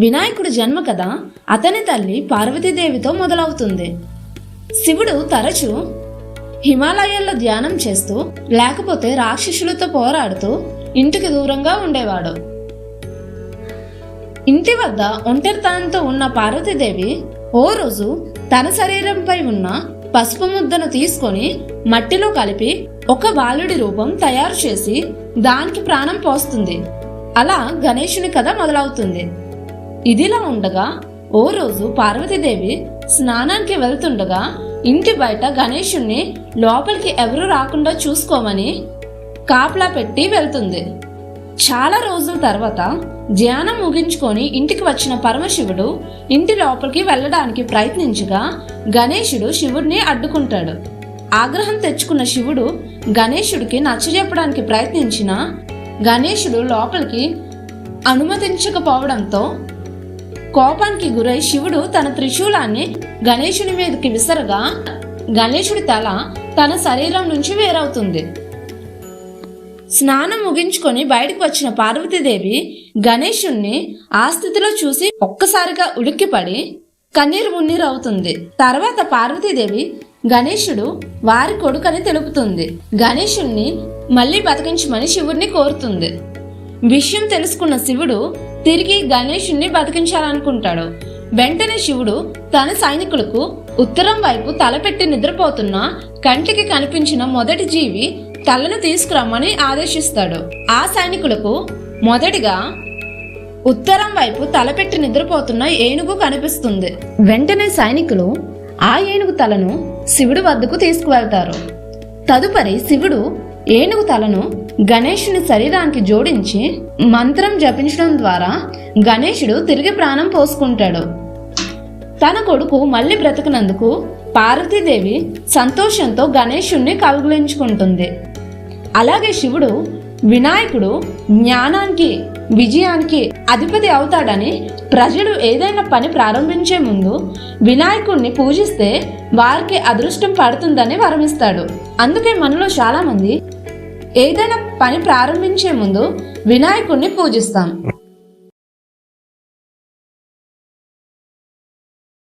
వినాయకుడి జన్మ కథ అతని తల్లి పార్వతీదేవితో మొదలవుతుంది. శివుడు తరచూ హిమాలయాల్లో ధ్యానం చేస్తూ లేకపోతే రాక్షసులతో పోరాడుతూ ఇంటికి దూరంగా ఉండేవాడు. ఇంటి వద్ద ఒంటరితనంతో ఉన్న పార్వతీదేవి ఓ రోజు తన శరీరంపై ఉన్న పసుపు ముద్దను తీసుకొని మట్టిలో కలిపి ఒక బాలుడి రూపం తయారు చేసి దానికి ప్రాణం పోస్తుంది. అలా గణేశుని కథ మొదలవుతుంది. ఇదిలా ఉండగా ఓ రోజు పార్వతీదేవి స్నానానికి వెళ్తుండగా ఇంటి బయట గణేషుణ్ణి లోపలికి ఎవరు రాకుండా చూసుకోమని కాపలా పెట్టి వెళ్తుంది. చాలా రోజుల తర్వాత ధ్యానం ముగించుకొని ఇంటికి వచ్చిన పరమశివుడు ఇంటి లోపలికి వెళ్ళడానికి ప్రయత్నించగా గణేశుడు శివుడిని అడ్డుకుంటాడు. ఆగ్రహం తెచ్చుకున్న శివుడు గణేశుడికి నచ్చజెప్పడానికి ప్రయత్నించిన గణేశుడు లోపలికి అనుమతించకపోవడంతో కోపానికి గురై శివుడు తన త్రిశూలాన్ని గణేశుని మీదకి విసరగా గణేశుడి తల తన శరీరం నుంచి వేరవుతుంది. స్నానం ముగించుకొని బయటకు వచ్చిన పార్వతీదేవి గణేశుణ్ణి ఆ స్థితిలో చూసి ఒక్కసారిగా ఉలిక్కిపడి కన్నీరు మున్నీరు అవుతుంది తర్వాత పార్వతీదేవి గణేశుడు వారి కొడుకని తెలుపుతుంది. గణేశుణ్ణి మళ్ళీ బతికించమని శివుడిని కోరుతుంది. విషయం తెలుసుకున్న శివుడు తిరిగి గణేషుణ్ణి బతికించాలనుకుంటాడు. వెంటనే శివుడు తన సైనికులకు ఉత్తరం వైపు తలపెట్టి నిద్రపోతున్న కంటికి కనిపించిన మొదటి జీవి తలను తీసుకురమ్మని ఆదేశిస్తాడు. ఆ సైనికులకు మొదటిగా ఉత్తరం వైపు తలపెట్టి నిద్రపోతున్న ఏనుగు కనిపిస్తుంది. వెంటనే సైనికులు ఆ ఏనుగు తలను శివుడి వద్దకు తీసుకువెళ్తారు. తదుపరి శివుడు ఏనుగు తలను గణేషుని శరీరానికి జోడించి మంత్రం జపించడం ద్వారా గణేషుడు తిరిగి ప్రాణం పోసుకుంటాడు. తన కొడుకు మళ్ళీ బ్రతికినందుకు పార్వతీదేవి సంతోషంతో గణేషుణ్ణి కౌగిలించుకుంటుంది. అలాగే శివుడు వినాయకుడు జ్ఞానానికి విజయానికి అధిపతి అవుతాడని ప్రజలు ఏదైనా పని ప్రారంభించే ముందు వినాయకుడిని పూజిస్తే వారికి అదృష్టం పడుతుందని వరమిస్తాడు. అందుకే మనలో చాలామంది ఏదైనా పని ప్రారంభించే ముందు వినాయకుడిని పూజిస్తాం.